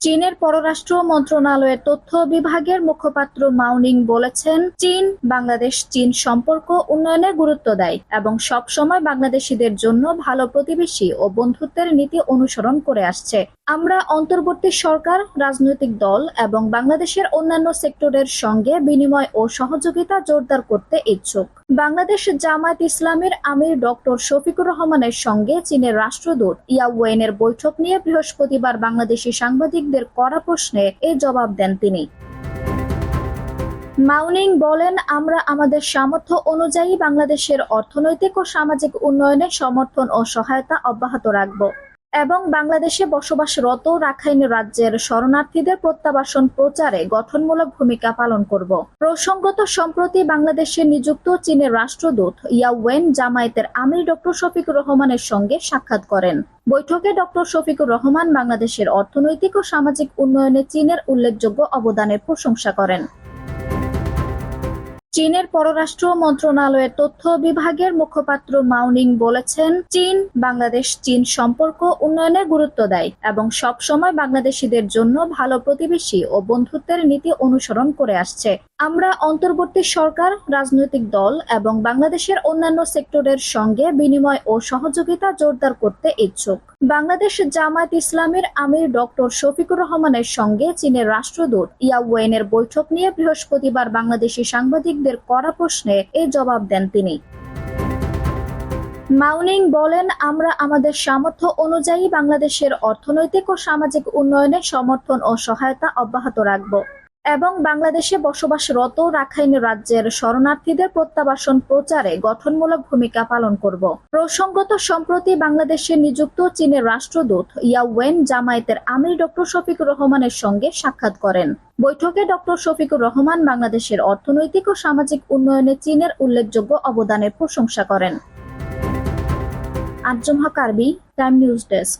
চীনের পররাষ্ট্র মন্ত্রণালয়ের তথ্য বিভাগের মুখপাত্র মাউনিং বলেছেন, চীন বাংলাদেশ চীন সম্পর্ক উন্নয়নে গুরুত্ব দেয় এবং সবসময় বাংলাদেশিদের জন্য ভালো প্রতিবেশী ও বন্ধুত্বের নীতি অনুসরণ করে আসছে। আমরা অন্তর্বর্তী সরকার, রাজনৈতিক দল এবং বাংলাদেশের অন্যান্য সেক্টরের সঙ্গে বিনিময় ও সহযোগিতা জোরদার করতে ইচ্ছুক। বাংলাদেশ জামায়াত ইসলামের আমির ডক্টর শফিকুর রহমানের সঙ্গে চীনের রাষ্ট্রদূত ইয়াওয়েনের বৈঠক নিয়ে বৃহস্পতিবার বাংলাদেশি সাংবাদিকদের করা প্রশ্নে এ জবাব দেন তিনি। মাউনিং বলেন, আমরা আমাদের সামর্থ্য অনুযায়ী বাংলাদেশের অর্থনৈতিক ও সামাজিক উন্নয়নে সমর্থন ও সহায়তা অব্যাহত রাখব। এবং বাংলাদেশে বসবাসরত রাখাইন রাজ্যের শরণার্থীদের প্রত্যাবাসন প্রচারে গঠনমূলক ভূমিকা পালন করব। প্রসঙ্গত, সম্প্রতি বাংলাদেশে নিযুক্ত চীনের রাষ্ট্রদূত ইয়াওয়েন জামায়াতের আমির ডক্টর শফিকুর রহমানের সঙ্গে সাক্ষাৎ করেন। বৈঠকে ডক্টর শফিকুর রহমান বাংলাদেশের অর্থনৈতিক ও সামাজিক উন্নয়নে চীনের উল্লেখযোগ্য অবদানের প্রশংসা করেন। চীনের পররাষ্ট্র মন্ত্রণালয়ের তথ্য বিভাগের মুখপাত্র মাউনিং বলেছেন, চীন বাংলাদেশ চীন সম্পর্ক উন্নয়নে গুরুত্ব দেয় এবং সব সময় বাংলাদেশিদের জন্য ভালো প্রতিবেশী ও বন্ধুত্বের নীতি অনুসরণ করে আসছে। আমরা অন্তর্বর্তী সরকার, রাজনৈতিক দল এবং বাংলাদেশের অন্যান্য সেক্টরের সঙ্গে বিনিময় ও সহযোগিতা জোরদার করতে ইচ্ছুক। বাংলাদেশ জামায়াত ইসলামের আমির ডক্টর শফিকুর রহমানের সঙ্গে চীনের রাষ্ট্রদূত ইয়াওয়েনের বৈঠক নিয়ে বৃহস্পতিবার বাংলাদেশি সাংবাদিকদের করা প্রশ্নে এ জবাব দেন তিনি। মাউনিং বলেন, আমরা আমাদের সামর্থ্য অনুযায়ী বাংলাদেশের অর্থনৈতিক ও সামাজিক উন্নয়নে সমর্থন ও সহায়তা অব্যাহত রাখব। এবং বাংলাদেশে বসবাসরত রাখাইন রাজ্যের শরণার্থীদের প্রত্যাবাসন প্রচারে গঠনমূলক ভূমিকা পালন করব। প্রসঙ্গত, সম্প্রতি বাংলাদেশে নিযুক্ত চীনের রাষ্ট্রদূত ইয়াওয়েন জামায়াতের আমির ডক্টর শফিকুর রহমানের সঙ্গে সাক্ষাৎ করেন। বৈঠকে ডক্টর শফিকুর রহমান বাংলাদেশের অর্থনৈতিক ও সামাজিক উন্নয়নে চীনের উল্লেখযোগ্য অবদানের প্রশংসা করেন। আজম হক আরবি টাইম নিউজ ডেস্ক।